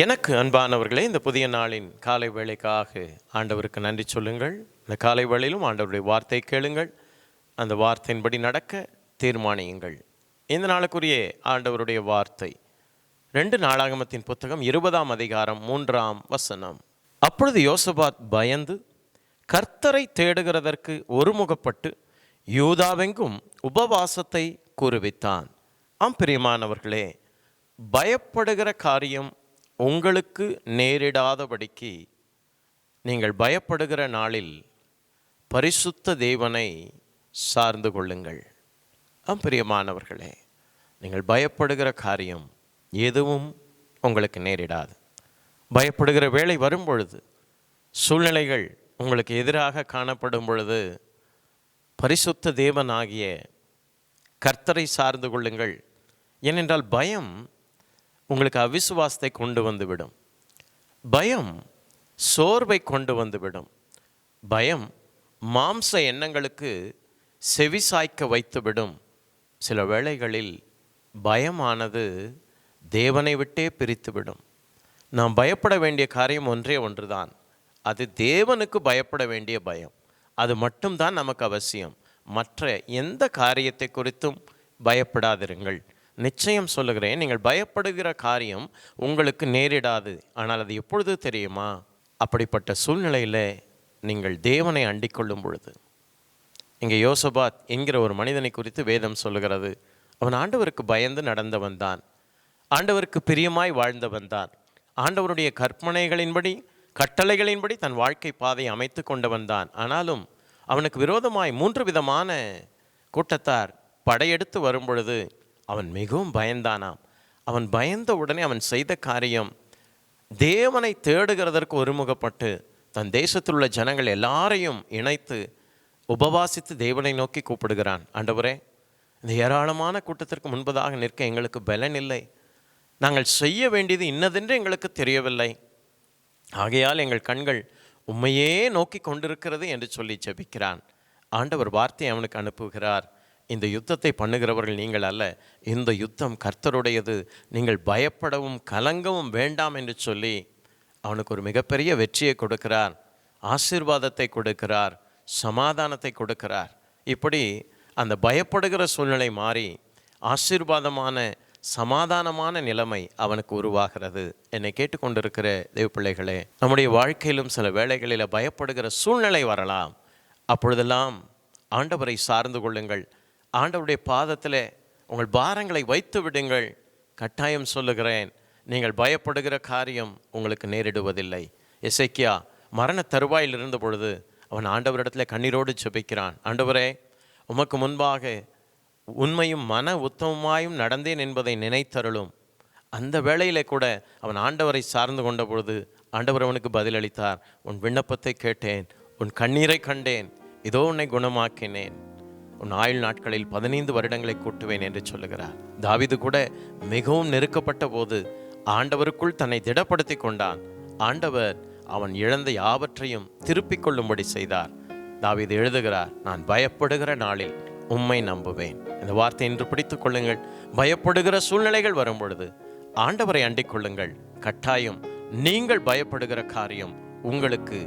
எனக்கு அன்பானவர்களே இந்த புதிய நாளின் காலை வேளைக்காக ஆண்டவருக்கு நன்றி சொல்லுங்கள். இந்த காலை வேளையிலும் ஆண்டவருடைய வார்த்தை கேளுங்கள். அந்த வார்த்தையின்படி நடக்க தீர்மானியுங்கள். இந்த நாளுக்குரிய ஆண்டவருடைய வார்த்தை. ரெண்டு நாளாகமத்தின் புத்தகம் இருபதாம் அதிகாரம் மூன்றாம் வசனம். அப்பொழுது யோசபாத் பயந்து கர்த்தரை தேடுகிறதற்கு ஒருமுகப்பட்டு யூதாவெங்கும் உபவாசத்தை கூறுவித்தான். ஆம் பிரியமானவர்களே பயப்படுகிற காரியம் உங்களுக்கு நேரிடாதபடிக்கு நீங்கள் பயப்படுகிற நாளில் பரிசுத்த தேவனை சார்ந்து கொள்ளுங்கள். ஆம் பிரியமானவர்களே நீங்கள் பயப்படுகிற காரியம் எதுவும் உங்களுக்கு நேரிடாது. பயப்படுகிற வேலை வரும் பொழுது சூழ்நிலைகள் உங்களுக்கு எதிராக காணப்படும் பொழுது பரிசுத்த தேவனாகிய கர்த்தரை சார்ந்து கொள்ளுங்கள். ஏனென்றால் பயம் உங்களுக்கு அவிசுவாசத்தை கொண்டு வந்துவிடும். பயம் சோர்வை கொண்டு வந்துவிடும். பயம் மாம்ச எண்ணங்களுக்கு செவிசாய்க்க வைத்துவிடும். சில வேளைகளில் பயமானது தேவனை விட்டே பிரித்துவிடும். நாம் பயப்பட வேண்டிய காரியம் ஒன்றே ஒன்றுதான். அது தேவனுக்கு பயப்பட வேண்டிய பயம். அது மட்டும்தான் நமக்கு அவசியம். மற்ற எந்த காரியத்தை குறித்தும் பயப்படாதிருங்கள். நிச்சயம் சொல்லுகிறேன் நீங்கள் பயப்படுகிற காரியம் உங்களுக்கு நேரிடாது. ஆனால் அது எப்பொழுது தெரியுமா? அப்படிப்பட்ட சூழ்நிலையில் நீங்கள் தேவனை அண்டிக்கொள்ளும் பொழுது. இங்கே யோசபாத் என்கிற ஒரு மனிதனை குறித்து வேதம் சொல்லுகிறது. அவன் ஆண்டவருக்கு பயந்து நடந்தவன் தான் ஆண்டவருக்கு பிரியமாய் வாழ்ந்தவன் தான் ஆண்டவருடைய கற்பனைகளின்படி கட்டளைகளின்படி தன் வாழ்க்கை பாதை அமைத்து கொண்டவன் தான் ஆனாலும் அவனுக்கு விரோதமாய் மூன்று விதமான கூட்டத்தார் படையெடுத்து வரும் பொழுது அவன் மிகவும் பயந்தானாம். அவன் பயந்த உடனே அவன் செய்த காரியம் தேவனை தேடுகிறதற்கு ஒருமுகப்பட்டு தன் தேசத்தில் உள்ள ஜனங்கள் எல்லாரையும் இணைத்து உபவாசித்து தேவனை நோக்கி கூப்பிடுகிறான். ஆண்டவரே இந்த ஏராளமான கூட்டத்திற்கு முன்பதாக நிற்க எங்களுக்கு பலன் இல்லை. நாங்கள் செய்ய வேண்டியது இன்னதென்று எங்களுக்கு தெரியவில்லை. ஆகையால் எங்கள் கண்கள் உண்மையே நோக்கி கொண்டிருக்கிறது என்று சொல்லி ஜெபிக்கிறான். ஆண்டவர் வார்த்தை அவனுக்கு அனுப்புகிறார். இந்த யுத்தத்தை பண்ணுகிறவர்கள் நீங்கள் அல்ல. இந்த யுத்தம் கர்த்தருடையது. நீங்கள் பயப்படவும் கலங்கவும் வேண்டாம் என்று சொல்லி அவனுக்கு ஒரு மிகப்பெரிய வெற்றியை கொடுக்கிறார். ஆசீர்வாதத்தை கொடுக்கிறார். சமாதானத்தை கொடுக்கிறார். இப்படி அந்த பயப்படுகிற சூழ்நிலை மாறி ஆசீர்வாதமான சமாதானமான நிலைமை அவனுக்கு உருவாகிறது. என்னை கேட்டுக்கொண்டிருக்கிற தேவ பிள்ளைகளே நம்முடைய வாழ்க்கையிலும் சில வேளைகளில் பயப்படுகிற சூழ்நிலை வரலாம். அப்பொழுதெல்லாம் ஆண்டவரை சார்ந்து கொள்ளுங்கள். ஆண்டவருடைய பாதத்தில் உங்கள் பாரங்களை வைத்து விடுங்கள். கட்டாயம் சொல்லுகிறேன் நீங்கள் பயப்படுகிற காரியம் உங்களுக்கு நேரிடுவதில்லை. இசைக்கியா மரண தருவாயில் இருந்த பொழுது அவன் ஆண்டவரிடத்தில் கண்ணீரோடு செபிக்கிறான் ஆண்டவரே உமக்கு முன்பாக உண்மையும் மன உத்தமமாயும் நடந்தேன் என்பதை நினைத்தருளும். அந்த வேளையிலே கூட அவன் ஆண்டவரை சார்ந்து கொண்ட பொழுது ஆண்டவர் அவனுக்கு பதிலளித்தார். உன் விண்ணப்பத்தை கேட்டேன் உன் கண்ணீரை கண்டேன் இதோ உன்னை குணமாக்கினேன். உன் ஆயுள் நாட்களில் பதினைந்து வருடங்களை கூட்டுவேன் என்று சொல்லுகிறார். தாவிது கூட மிகவும் நெருக்கப்பட்ட போது ஆண்டவருக்குள் தன்னை திடப்படுத்தி கொண்டான். ஆண்டவர் அவன் இழந்த யாவற்றையும் திருப்பிக் கொள்ளும்படி செய்தார். தாவிது எழுதுகிறார் நான் பயப்படுகிற நாளில் உம்மை நம்புவேன். இந்த வார்த்தை இன்று பிடித்துக் கொள்ளுங்கள். பயப்படுகிற சூழ்நிலைகள் வரும் பொழுது ஆண்டவரை அண்டிக் கொள்ளுங்கள். கட்டாயம் நீங்கள் பயப்படுகிற காரியம் உங்களுக்கு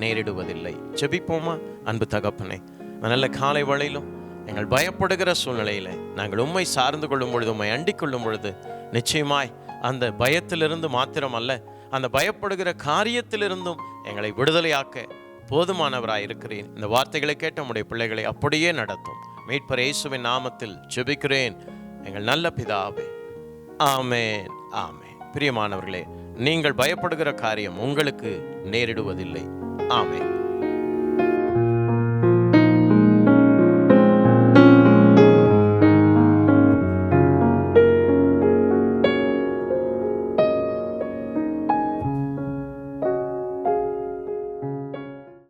நேரிடுவதில்லை. செபிப்போமா அன்பு தகப்பனே நல்ல காலை வேளையிலும் எங்கள் பயப்படுகிற சூழ்நிலையில நாங்கள் உண்மை சார்ந்து கொள்ளும் பொழுது உண்மை அண்டிக் கொள்ளும் பொழுது நிச்சயமாய் அந்த பயத்திலிருந்து மாத்திரம் அல்ல அந்த பயப்படுகிற காரியத்திலிருந்தும் எங்களை விடுதலையாக்க போதுமானவராக இருக்கிறேன். இந்த வார்த்தைகளை கேட்ட உடைய பிள்ளைகளை அப்படியே நடத்தும். மீட்பர் இயேசுவின் நாமத்தில் ஜெபிக்கிறேன். எங்கள் நல்ல பிதாவே ஆமேன் ஆமே பிரியமானவர்களே நீங்கள் பயப்படுகிற காரியம் உங்களுக்கு நேரிடுவதில்லை. ஆமேன்.